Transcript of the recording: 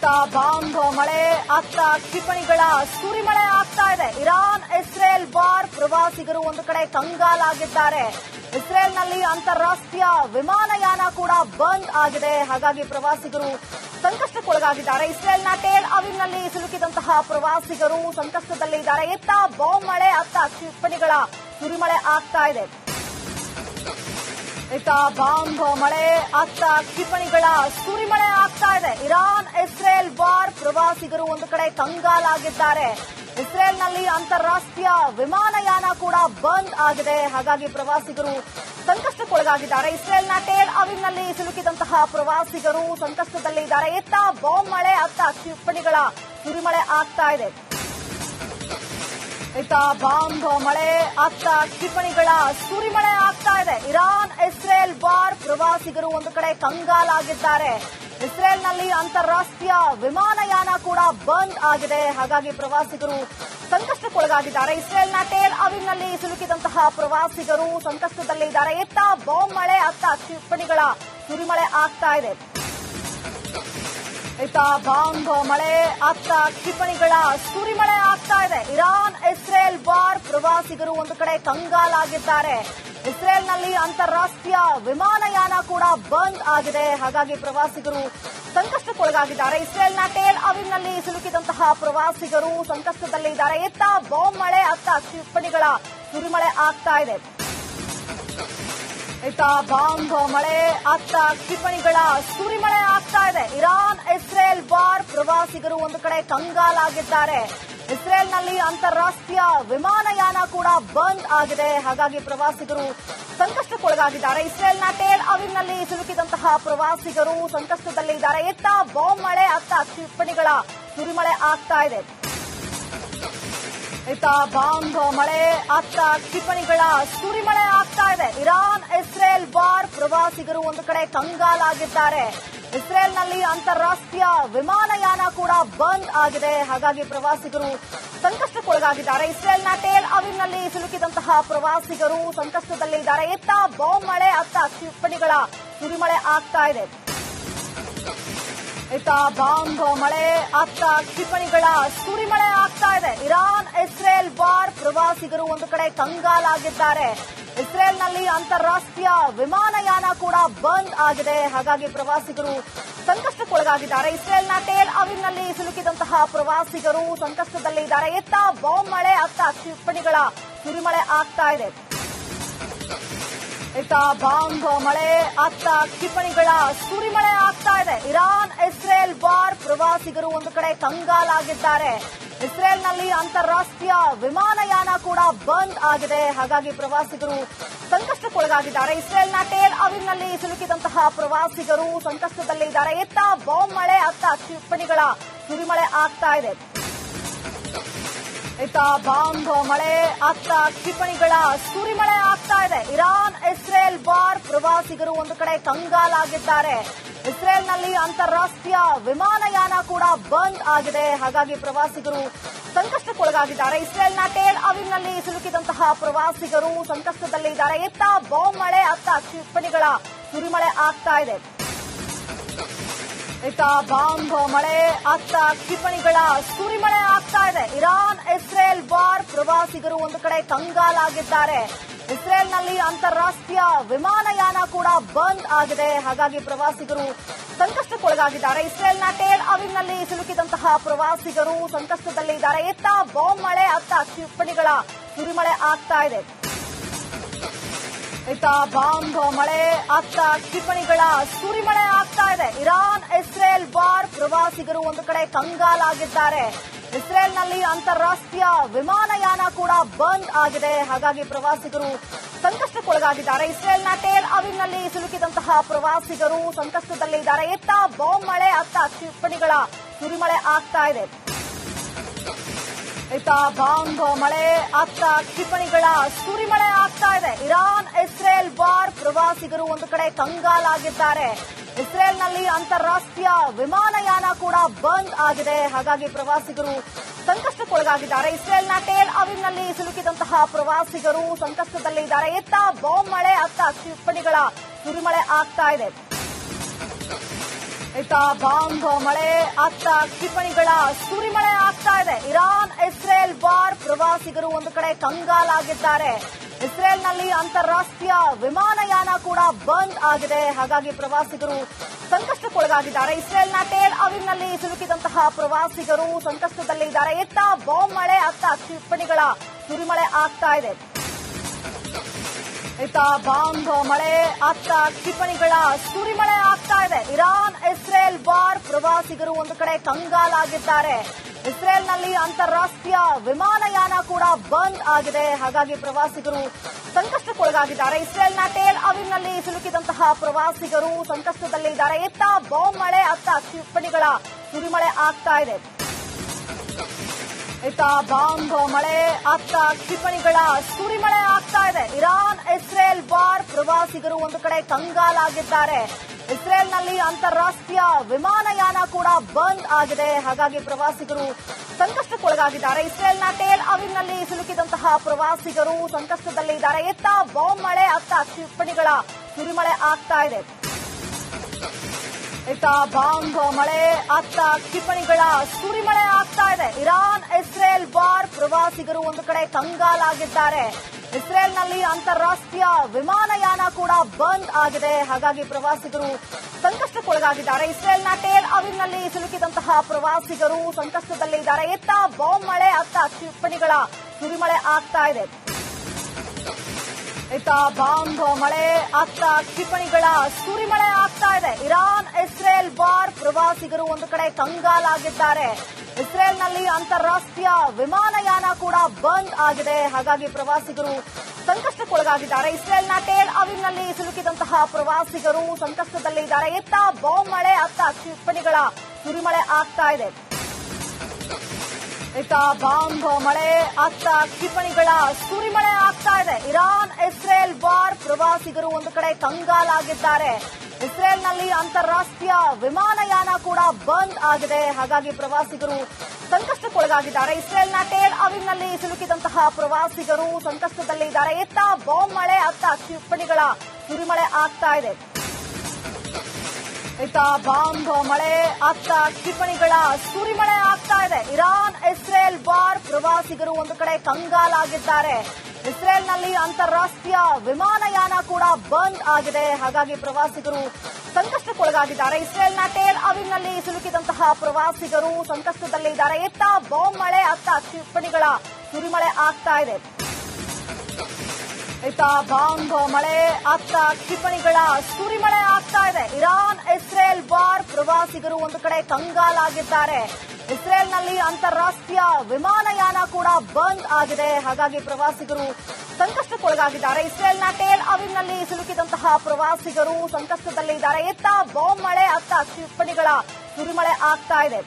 ಇತ್ತ ಬಾಂಬ್ ಮಳೆ, ಅತ್ತ ಕ್ಷಿಪಣಿಗಳ ಸುರಿಮಳೆ ಆಗ್ತಾ ಇದೆ. ಇರಾನ್, ಇಸ್ರೇಲ್, ಬಾರ್ ಪ್ರವಾಸಿಗರು ಒಂದು ಕಡೆ ಕಂಗಾಲಾಗಿದ್ದಾರೆ. ಇಸ್ರೇಲ್ನಲ್ಲಿ ಅಂತಾರಾಷ್ಟ್ರೀಯ ವಿಮಾನಯಾನ ಕೂಡ ಬಂದ್ ಆಗಿದೆ. ಹಾಗಾಗಿ ಪ್ರವಾಸಿಗರು ಸಂಕಷ್ಟಕ್ಕೊಳಗಾಗಿದ್ದಾರೆ. ಇಸ್ರೇಲ್ನ ಟೇಲ್ ಅವಿನ್ನಲ್ಲಿ ಸಿಲುಕಿದಂತಹ ಪ್ರವಾಸಿಗರು ಸಂಕಷ್ಟದಲ್ಲಿದ್ದಾರೆ ಇತ್ತ ಬಾಂಬ್ ಮಳೆ, ಅತ್ತ ಕ್ಷಿಪಣಿಗಳ ಸುರಿಮಳೆ ಆಗ್ತಾ ಇದೆ. ಇತ್ತ ಬಾಂಬ್ ಮಳೆ, ಅತ್ತ ಕ್ಷಿಪಣಿಗಳ ಸುರಿಮಳೆ ಆಗ್ತಾ ಇದೆ. ಇರಾನ್ ಪ್ರವಾಸಿಗರು ಒಂದು ಕಡೆ ಕಂಗಾಲಾಗಿದ್ದಾರೆ. ಇಸ್ರೇಲ್ನಲ್ಲಿ ಅಂತಾರಾಷ್ಟ್ರೀಯ ವಿಮಾನಯಾನ ಕೂಡ ಬಂದ್ ಆಗಿದೆ. ಹಾಗಾಗಿ ಪ್ರವಾಸಿಗರು ಸಂಕಷ್ಟಕ್ಕೊಳಗಾಗಿದ್ದಾರೆ. ಇಸ್ರೇಲ್ನ ಟೇಲ್ ಅವಿವ್ನಲ್ಲಿ ಸಿಲುಕಿದಂತಹ ಪ್ರವಾಸಿಗರು ಸಂಕಷ್ಟದಲ್ಲಿದ್ದಾರೆ ಇತ್ತ ಬಾಂಬ್ ಮಳೆ, ಅತ್ತ ಕ್ಷಿಪಣಿಗಳ ಸುರಿಮಳೆ ಆಗ್ತಾ ಇದೆ. ಇತ್ತ ಬಾಂಬ್ ಮಳೆ, ಅತ್ತ ಕ್ಷಿಪಣಿಗಳ ಸುರಿಮಳೆ ಆಗ್ತಾ ಇದೆ. ಇರಾನ್, ಇಸ್ರೇಲ್, ಬಾರ್ ಪ್ರವಾಸಿಗರು ಒಂದು ಕಡೆ ಕಂಗಾಲಾಗಿದ್ದಾರೆ. ಇಸ್ರೇಲ್ನಲ್ಲಿ ಅಂತಾರಾಷ್ಟ್ರೀಯ ವಿಮಾನಯಾನ ಕೂಡ ಬಂದ್ ಆಗಿದೆ. ಹಾಗಾಗಿ ಪ್ರವಾಸಿಗರು ಸಂಕಷ್ಟಕ್ಕೊಳಗಾಗಿದ್ದಾರೆ. ಇಸ್ರೇಲ್ನ ಟೇಲ್ ಅವಿನಲ್ಲಿ ಸಿಲುಕಿದಂತಹ ಪ್ರವಾಸಿಗರು ಸಂಕಷ್ಟದಲ್ಲಿದ್ದಾರೆ. ಇತ್ತ ಬಾಂಬ್ ಮಳೆ, ಅತ್ತ ಕ್ಷಿಪಣಿಗಳ ಸುರಿಮಳೆ ಆಗ್ತಾ ಇದೆ. ಇತ್ತ ಬಾಂಬ್ ಮಳೆ, ಅತ್ತ ಕ್ಷಿಪಣಿಗಳ ಸುರಿಮಳೆ ಆಗ್ತಾ ಇದೆ. ಇರಾನ್, ಇಸ್ರೇಲ್ ಬಾರ್ ಪ್ರವಾಸಿಗರು ಒಂದು ಕಡೆ ಕಂಗಾಲಾಗಿದ್ದಾರೆ. ಇಸ್ರೇಲ್ನಲ್ಲಿ ಅಂತಾರಾಷ್ಟ್ರೀಯ ವಿಮಾನಯಾನ ಕೂಡ ಬಂದ್ ಆಗಿದೆ. ಹಾಗಾಗಿ ಪ್ರವಾಸಿಗರು ಸಂಕಷ್ಟಕ್ಕೊಳಗಾಗಿದ್ದಾರೆ. ಇಸ್ರೇಲ್ನ ಟೇಲ್ ಅವಿನ್ನಲ್ಲಿ ಸಿಲುಕಿದಂತಹ ಪ್ರವಾಸಿಗರು ಸಂಕಷ್ಟದಲ್ಲಿದ್ದಾರೆ ಇತ್ತ ಬಾಂಬ್ ಮಳೆ, ಅತ್ತ ಕ್ಷಿಪಣಿಗಳ ಸುರಿಮಳೆ ಆಗ್ತಾ ಇದೆ. ಇತ್ತ ಬಾಂಬ್ ಮಳೆ ಅತ್ತ ಕ್ಷಿಪಣಿಗಳ ಸುರಿಮಳೆ ಆಗ್ತಾ ಇದೆ. ಇರಾನ್, ಇಸ್ರೇಲ್ ಬಾರ್ ಪ್ರವಾಸಿಗರು ಒಂದು ಕಡೆ ಕಂಗಾಲಾಗಿದ್ದಾರೆ. ಇಸ್ರೇಲ್ನಲ್ಲಿ ಅಂತಾರಾಷ್ಟ್ರೀಯ ವಿಮಾನಯಾನ ಕೂಡ ಬಂದ್ ಆಗಿದೆ. ಹಾಗಾಗಿ ಪ್ರವಾಸಿಗರು ಸಂಕಷ್ಟಕ್ಕೊಳಗಾಗಿದ್ದಾರೆ. ಇಸ್ರೇಲ್ನ ಟೇಲ್ ಅವಿನ್ನಲ್ಲಿ ಸಿಲುಕಿದಂತಹ ಪ್ರವಾಸಿಗರು ಸಂಕಷ್ಟದಲ್ಲಿದ್ದಾರೆ. ಇತ್ತ ಬಾಂಬ್ ಮಳೆ ಅತ್ತ ಕ್ಷಿಪಣಿಗಳ ಸುರಿಮಳೆ ಆಗ್ತಾ ಇದೆ. ಇತ್ತ ಬಾಂಬ್ ಮಳೆ, ಅತ್ತ ಕ್ಷಿಪಣಿಗಳ ಸುರಿಮಳೆ ಆಗ್ತಾ ಇದೆ. ಇರಾನ್, ಇಸ್ರೇಲ್ ಬಾರ್ ಪ್ರವಾಸಿಗರು ಒಂದು ಕಡೆ ಕಂಗಾಲಾಗಿದ್ದಾರೆ. ಇಸ್ರೇಲ್ನಲ್ಲಿ ಅಂತಾರಾಷ್ಟ್ರೀಯ ವಿಮಾನಯಾನ ಕೂಡ ಬಂದ್ ಆಗಿದೆ. ಹಾಗಾಗಿ ಪ್ರವಾಸಿಗರು ಸಂಕಷ್ಟಕ್ಕೊಳಗಾಗಿದ್ದಾರೆ. ಇಸ್ರೇಲ್ನ ಟೇಲ್ ಅವಿನಲ್ಲಿ ಸಿಲುಕಿದಂತಹ ಪ್ರವಾಸಿಗರು ಸಂಕಷ್ಟದಲ್ಲಿದ್ದಾರೆ. ಇತ್ತ ಬಾಂಬ್ ಮಳೆ ಅತ್ತ ಕ್ಷಿಪಣಿಗಳ ಸುರಿಮಳೆ ಆಗ್ತಾ ಇದೆ. ಇತ್ತ ಬಾಂಬ್ ಮಳೆ ಅತ್ತ ಕ್ಷಿಪಣಿಗಳ ಸುರಿಮಳೆ ಆಗ್ತಾ ಇದೆ. ಇರಾನ್, ಇಸ್ರೇಲ್ ಬಾರ್ ಪ್ರವಾಸಿಗರು ಒಂದು ಕಡೆ ಕಂಗಾಲಾಗಿದ್ದಾರೆ. ಇಸ್ರೇಲ್ನಲ್ಲಿ ಅಂತಾರಾಷ್ಟ್ರೀಯ ವಿಮಾನಯಾನ ಕೂಡ ಬಂದ್ ಆಗಿದೆ. ಹಾಗಾಗಿ ಪ್ರವಾಸಿಗರು ಸಂಕಷ್ಟಕ್ಕೊಳಗಾಗಿದ್ದಾರೆ. ಇಸ್ರೇಲ್ನ ಟೇಲ್ ಅವಿನ್ನಲ್ಲಿ ಸಿಲುಕಿದಂತಹ ಪ್ರವಾಸಿಗರು ಸಂಕಷ್ಟದಲ್ಲಿದ್ದಾರೆ ಎತ್ತ ಬಾಂಬ್ ಮಳೆ ಅತ್ತ ಕ್ಷಿಪಣಿಗಳ ಸುರಿಮಳೆ ಆಗ್ತಾ ಇದೆ. ಇತ್ತ ಬಾಂಬ್ ಮಳೆ ಅತ್ತ ಕ್ಷಿಪಣಿಗಳ ಸುರಿಮಳೆ ಆಗ್ತಾ ಇದೆ. ಇರಾನ್, ಇಸ್ರೇಲ್, ಬಾರ್ ಪ್ರವಾಸಿಗರು ಒಂದು ಕಡೆ ಕಂಗಾಲಾಗಿದ್ದಾರೆ. ಇಸ್ರೇಲ್ನಲ್ಲಿ ಅಂತಾರಾಷ್ಟ್ರೀಯ ವಿಮಾನಯಾನ ಕೂಡ ಬಂದ್ ಆಗಿದೆ. ಹಾಗಾಗಿ ಪ್ರವಾಸಿಗರು ಸಂಕಷ್ಟಕ್ಕೊಳಗಾಗಿದ್ದಾರೆ. ಇಸ್ರೇಲ್ನ ಟೇಲ್ ಅವಿವ್ನಲ್ಲಿ ಸಿಲುಕಿದಂತಹ ಪ್ರವಾಸಿಗರು ಸಂಕಷ್ಟದಲ್ಲಿದ್ದಾರೆ ಇತ್ತ ಬಾಂಬ್ ಮಳೆ, ಅತ್ತ ಕ್ಷಿಪಣಿಗಳ ಸುರಿಮಳೆ ಆಗ್ತಾ ಇದೆ. ಇತ್ತ ಬಾಂಬ್ ಮಳೆ, ಅತ್ತ ಕ್ಷಿಪಣಿಗಳ ಸುರಿಮಳೆ ಆಗ್ತಾ ಇದೆ. ಇರಾನ್ ಪ್ರವಾಸಿಗರು ಒಂದು ಕಡೆ ಕಂಗಾಲಾಗಿದ್ದಾರೆ. ಇಸ್ರೇಲ್ನಲ್ಲಿ ಅಂತಾರಾಷ್ಟ್ರೀಯ ವಿಮಾನಯಾನ ಕೂಡ ಬಂದ್ ಆಗಿದೆ. ಹಾಗಾಗಿ ಪ್ರವಾಸಿಗರು ಸಂಕಷ್ಟಕ್ಕೊಳಗಾಗಿದ್ದಾರೆ. ಇಸ್ರೇಲ್ನ ಟೇಲ್ ಅವಿನ್ನಲ್ಲಿ ಸಿಲುಕಿದಂತಹ ಪ್ರವಾಸಿಗರು ಸಂಕಷ್ಟದಲ್ಲಿದ್ದಾರೆ. ಇತ್ತ ಬಾಂಬ್ ಮಳೆ, ಅತ್ತ ಕ್ಷಿಪಣಿಗಳ ಸುರಿಮಳೆ ಆಗ್ತಾ ಇದೆ. ಇತ್ತ ಬಾಂಬ್ ಮಳೆ, ಅತ್ತ ಕ್ಷಿಪಣಿಗಳ ಸುರಿಮಳೆ ಆಗ್ತಾ ಇದೆ. ಇರಾನ್, ಇಸ್ರೇಲ್ ಬಾರ್ ಪ್ರವಾಸಿಗರು ಒಂದು ಕಡೆ ಕಂಗಾಲಾಗಿದ್ದಾರೆ. ಇಸ್ರೇಲ್ನಲ್ಲಿ ಅಂತಾರಾಷ್ಟ್ರೀಯ ವಿಮಾನಯಾನ ಕೂಡ ಬಂದ್ ಆಗಿದೆ. ಹಾಗಾಗಿ ಪ್ರವಾಸಿಗರು ಸಂಕಷ್ಟಕ್ಕೊಳಗಾಗಿದ್ದಾರೆ. ಇಸ್ರೇಲ್ನ ಟೇಲ್ ಅವಿನ್ನಲ್ಲಿ ಸಿಲುಕಿದಂತಹ ಪ್ರವಾಸಿಗರು ಸಂಕಷ್ಟದಲ್ಲಿದ್ದಾರೆ ಇತ್ತ ಬಾಂಬ್ ಮಳೆ ಅತ್ತ ಕ್ಷಿಪಣಿಗಳ ಸುರಿಮಳೆ ಆಗ್ತಾ ಇದೆ. ಇತ್ತ ಬಾಂಬ್ ಮಳೆ ಅತ್ತ ಕ್ಷಿಪಣಿಗಳ ಸುರಿಮಳೆ ಆಗ್ತಾ ಇದೆ. ಇರಾನ್, ಇಸ್ರೇಲ್, ಬಾರ್ ಪ್ರವಾಸಿಗರು ಒಂದು ಕಡೆ ಕಂಗಾಲಾಗಿದ್ದಾರೆ. ಇಸ್ರೇಲ್ನಲ್ಲಿ ಅಂತಾರಾಷ್ಟ್ರೀಯ ವಿಮಾನಯಾನ ಕೂಡ ಬಂದ್ ಆಗಿದೆ. ಹಾಗಾಗಿ ಪ್ರವಾಸಿಗರು ಸಂಕಷ್ಟಕ್ಕೊಳಗಾಗಿದ್ದಾರೆ. ಇಸ್ರೇಲ್ನ ಟೇಲ್ ಅವಿವ್ನಲ್ಲಿ ಸಿಲುಕಿದಂತಹ ಪ್ರವಾಸಿಗರು ಸಂಕಷ್ಟದಲ್ಲಿದ್ದಾರೆ ಇತ್ತ ಬಾಂಬ್ ಮಳೆ, ಅತ್ತ ಕ್ಷಿಪಣಿಗಳ ಸುರಿಮಳೆ ಆಗ್ತಾ ಇದೆ. ಇತ್ತ ಬಾಂಬ್ ಮಳೆ, ಅತ್ತ ಕ್ಷಿಪಣಿಗಳ ಸುರಿಮಳೆ ಆಗ್ತಾ ಇದೆ. ಇರಾನ್, ಇಸ್ರೇಲ್ ವಾರ್ ಪ್ರವಾಸಿಗರು ಒಂದು ಕಡೆ ಕಂಗಾಲಾಗಿದ್ದಾರೆ. ಇಸ್ರೇಲ್ನಲ್ಲಿ ಅಂತಾರಾಷ್ಟ್ರೀಯ ವಿಮಾನಯಾನ ಕೂಡ ಬಂದ್ ಆಗಿದೆ. ಹಾಗಾಗಿ ಪ್ರವಾಸಿಗರು ಸಂಕಷ್ಟಕ್ಕೊಳಗಾಗಿದ್ದಾರೆ. ಇಸ್ರೇಲ್ನ ಟೇಲ್ ಅವಿನ್ನಲ್ಲಿ ಸಿಲುಕಿದಂತಹ ಪ್ರವಾಸಿಗರು ಸಂಕಷ್ಟದಲ್ಲಿದ್ದಾರೆ ಇತ್ತ ಬಾಂಬ್ ಮಳೆ ಅತ್ತ ಕ್ಷಿಪಣಿಗಳ ಸುರಿಮಳೆ ಆಗ್ತಾ ಇದೆ. ಇತ್ತ ಬಾಂಬ್ ಮಳೆ ಅತ್ತ ಕ್ಷಿಪಣಿಗಳ ಸುರಿಮಳೆ ಆಗ್ತಾ ಇದೆ. ಇರಾನ್, ಇಸ್ರೇಲ್, ಬಾರ್ ಪ್ರವಾಸಿಗರು ಒಂದು ಕಡೆ ಕಂಗಾಲಾಗಿದ್ದಾರೆ. ಇಸ್ರೇಲ್ನಲ್ಲಿ ಅಂತಾರಾಷ್ಟ್ರೀಯ ವಿಮಾನಯಾನ ಕೂಡ ಬಂದ್ ಆಗಿದೆ. ಹಾಗಾಗಿ ಪ್ರವಾಸಿಗರು ಸಂಕಷ್ಟಕ್ಕೊಳಗಾಗಿದ್ದಾರೆ. ಇಸ್ರೇಲ್ನ ಟೇಲ್ ಅವಿವ್ನಲ್ಲಿ ಸಿಲುಕಿದಂತಹ ಪ್ರವಾಸಿಗರು ಸಂಕಷ್ಟದಲ್ಲಿದ್ದಾರೆ ಇತ್ತ ಬಾಂಬ್ ಮಳೆ ಅತ್ತ ಕ್ಷಿಪಣಿಗಳ ಸುರಿಮಳೆ ಆಗ್ತಾ ಇದೆ. ಇತ್ತ ಬಾಂಬ್ ಮಳೆ ಅತ್ತ ಕ್ಷಿಪಣಿಗಳ ಸುರಿಮಳೆ ಆಗ್ತಾ ಇದೆ. ಇರಾನ್, ಇಸ್ರೇಲ್ ಬಾರ್ ಪ್ರವಾಸಿಗರು ಒಂದು ಕಡೆ ಕಂಗಾಲಾಗಿದ್ದಾರೆ. ಇಸ್ರೇಲ್ನಲ್ಲಿ ಅಂತಾರಾಷ್ಟ್ರೀಯ ವಿಮಾನಯಾನ ಕೂಡ ಬಂದ್ ಆಗಿದೆ. ಹಾಗಾಗಿ ಪ್ರವಾಸಿಗರು ಸಂಕಷ್ಟಕ್ಕೊಳಗಾಗಿದ್ದಾರೆ. ಇಸ್ರೇಲ್ನ ಟೇಲ್ ಅವಿವ್ನಲ್ಲಿ ಸಿಲುಕಿದಂತಹ ಪ್ರವಾಸಿಗರು ಸಂಕಷ್ಟದಲ್ಲಿದ್ದಾರೆ. ಇತ್ತ ಬಾಂಬ್ ಮಳೆ, ಅತ್ತ ಕ್ಷಿಪಣಿಗಳ ಸುರಿಮಳೆ ಆಗ್ತಾ ಇದೆ. ಇತ್ತ ಬಾಂಬ್ ಮಳೆ, ಅತ್ತ ಕ್ಷಿಪಣಿಗಳ ಸುರಿಮಳೆ ಆಗ್ತಾ ಇದೆ. ಇರಾನ್, ಇಸ್ರೇಲ್ ವಾರ್ ಪ್ರವಾಸಿಗರು ಒಂದು ಕಡೆ ಕಂಗಾಲಾಗಿದ್ದಾರೆ. ಇಸ್ರೇಲ್ನಲ್ಲಿ ಅಂತಾರಾಷ್ಟ್ರೀಯ ವಿಮಾನಯಾನ ಕೂಡ ಬಂದ್ ಆಗಿದೆ. ಹಾಗಾಗಿ ಪ್ರವಾಸಿಗರು ಸಂಕಷ್ಟಕ್ಕೊಳಗಾಗಿದ್ದಾರೆ. ಇಸ್ರೇಲ್ನ ಟೇಲ್ ಅವಿವ್ನಲ್ಲಿ ಸಿಲುಕಿದಂತಹ ಪ್ರವಾಸಿಗರು ಸಂಕಷ್ಟದಲ್ಲಿದ್ದಾರೆ ಎತ್ತ ಬಾಂಬ್ ಮಳೆ ಅತ್ತ ಕ್ಷಿಪಣಿಗಳ ಸುರಿಮಳೆ ಆಗ್ತಾ ಇದೆ. ಇತ್ತ ಬಾಂಬ್ ಮಳೆ ಅತ್ತ ಕ್ಷಿಪಣಿಗಳ ಸುರಿಮಳೆ ಆಗ್ತಾ ಇದೆ. ಇರಾನ್, ಇಸ್ರೇಲ್, ಬಾರ್ ಪ್ರವಾಸಿಗರು ಒಂದು ಕಡೆ ಕಂಗಾಲಾಗಿದ್ದಾರೆ. ಇಸ್ರೇಲ್ನಲ್ಲಿ ಅಂತಾರಾಷ್ಟ್ರೀಯ ವಿಮಾನಯಾನ ಕೂಡ ಬಂದ್ ಆಗಿದೆ. ಹಾಗಾಗಿ ಪ್ರವಾಸಿಗರು ಸಂಕಷ್ಟಕ್ಕೊಳಗಾಗಿದ್ದಾರೆ. ಇಸ್ರೇಲ್ನ ಟೇಲ್ ಅವಿವ್ನಲ್ಲಿ ಸಿಲುಕಿದಂತಹ ಪ್ರವಾಸಿಗರು ಸಂಕಷ್ಟದಲ್ಲಿದ್ದಾರೆ ಎತ್ತ ಬಾಂಬ್ ಮಳೆ, ಅತ್ತ ಕ್ಷಿಪಣಿಗಳ ಸುರಿಮಳೆ ಆಗ್ತಾ ಇದೆ. ಇತ್ತ ಬಾಂಬ್ ಮಳೆ ಆಗ್ತಾ, ಕ್ಷಿಪಣಿಗಳ ಸುರಿಮಳೆ ಆಗ್ತಾ ಇದೆ. ಇರಾನ್, ಇಸ್ರೇಲ್ ಬಾರ್ ಪ್ರವಾಸಿಗರು ಒಂದು ಕಡೆ ಕಂಗಾಲಾಗಿದ್ದಾರೆ. ಇಸ್ರೇಲ್ನಲ್ಲಿ ಅಂತಾರಾಷ್ಟ್ರೀಯ ವಿಮಾನಯಾನ ಕೂಡ ಬಂದ್ ಆಗಿದೆ. ಹಾಗಾಗಿ ಪ್ರವಾಸಿಗರು ಸಂಕಷ್ಟಕ್ಕೊಳಗಾಗಿದ್ದಾರೆ. ಇಸ್ರೇಲ್ನ ಟೇಲ್ ಅವಿವ್ನಲ್ಲಿ ಸಿಲುಕಿದಂತಹ ಪ್ರವಾಸಿಗರು ಸಂಕಷ್ಟದಲ್ಲಿದ್ದಾರೆ. ಇತ್ತ ಬಾಂಬ್ ಮಳೆ ಅತ್ತ ಕ್ಷಿಪಣಿಗಳ ಸುರಿಮಳೆ ಆಗ್ತಾ ಇದೆ. ಇತ್ತ ಬಾಂಬ್ ಮಳೆ ಅತ್ತ ಕ್ಷಿಪಣಿಗಳ ಸುರಿಮಳೆ ಆಗ್ತಾ ಇದೆ. ಇರಾನ್, ಇಸ್ರೇಲ್ ವಾರ್ ಪ್ರವಾಸಿಗರು ಒಂದು ಕಡೆ ಕಂಗಾಲಾಗಿದ್ದಾರೆ. ಇಸ್ರೇಲ್ನಲ್ಲಿ ಅಂತಾರಾಷ್ಟ್ರೀಯ ವಿಮಾನಯಾನ ಕೂಡ ಬಂದ್ ಆಗಿದೆ. ಹಾಗಾಗಿ ಪ್ರವಾಸಿಗರು ಸಂಕಷ್ಟಕ್ಕೊಳಗಾಗಿದ್ದಾರೆ. ಇಸ್ರೇಲ್ನ ಟೇಲ್ ಅವಿವ್ನಲ್ಲಿ ಸಿಲುಕಿದಂತಹ ಪ್ರವಾಸಿಗರು ಸಂಕಷ್ಟದಲ್ಲಿದ್ದಾರೆ. ಇತ್ತ ಬಾಂಬ್ ಮಳೆ ಅತ್ತ ಕ್ಷಿಪಣಿಗಳ ಸುರಿಮಳೆ ಆಗ್ತಾ ಇದೆ. ಇತ್ತ ಬಾಂಬ್ ಮಳೆ, ಅತ್ತ ಕ್ಷಿಪಣಿಗಳ ಸುರಿಮಳೆ ಆಗ್ತಾ ಇದೆ. ಇರಾನ್, ಇಸ್ರೇಲ್ ಬಾರ್ ಪ್ರವಾಸಿಗರು ಒಂದು ಕಡೆ ಕಂಗಾಲಾಗಿದ್ದಾರೆ. ಇಸ್ರೇಲ್ನಲ್ಲಿ ಅಂತಾರಾಷ್ಟ್ರೀಯ ವಿಮಾನಯಾನ ಕೂಡ ಬಂದ್ ಆಗಿದೆ. ಹಾಗಾಗಿ ಪ್ರವಾಸಿಗರು ಸಂಕಷ್ಟಕ್ಕೊಳಗಾಗಿದ್ದಾರೆ. ಇಸ್ರೇಲ್ನ ಟೇಲ್ ಅವಿನಲ್ಲಿ ಸಿಲುಕಿದಂತಹ ಪ್ರವಾಸಿಗರು ಸಂಕಷ್ಟದಲ್ಲಿದ್ದಾರೆ. ಇತ್ತ ಬಾಂಬ್ ಮಳೆ, ಅತ್ತ ಕ್ಷಿಪಣಿಗಳ ಸುರಿಮಳೆ ಆಗ್ತಾ ಇದೆ. ಇತ್ತ ಬಾಂಬ್ ಮಳೆ ಆಗ್ತಾ ಕ್ಷಿಪಣಿಗಳ ಸುರಿಮಳೆ ಆಗ್ತಾ ಇದೆ. ಇರಾನ್, ಇಸ್ರೇಲ್ ವಾರ್ ಪ್ರವಾಸಿಗರು ಒಂದು ಕಡೆ ಕಂಗಾಲಾಗಿದ್ದಾರೆ. ಇಸ್ರೇಲ್ನಲ್ಲಿ ಅಂತಾರಾಷ್ಟ್ರೀಯ ವಿಮಾನಯಾನ ಕೂಡ ಬಂದ್ ಆಗಿದೆ. ಹಾಗಾಗಿ ಪ್ರವಾಸಿಗರು ಸಂಕಷ್ಟಕ್ಕೊಳಗಾಗಿದ್ದಾರೆ. ಇಸ್ರೇಲ್ನ ಟೇಲ್ ಅವಿನ್ನಲ್ಲಿ ಸಿಲುಕಿದಂತಹ ಪ್ರವಾಸಿಗರು ಸಂಕಷ್ಟದಲ್ಲಿದ್ದಾರೆ. ಎತ್ತ ಬಾಂಬ್ ಮಳೆ, ಅತ್ತ ಕ್ಷಿಪಣಿಗಳ ಸುರಿಮಳೆ ಆಗ್ತಾ ಇದೆ.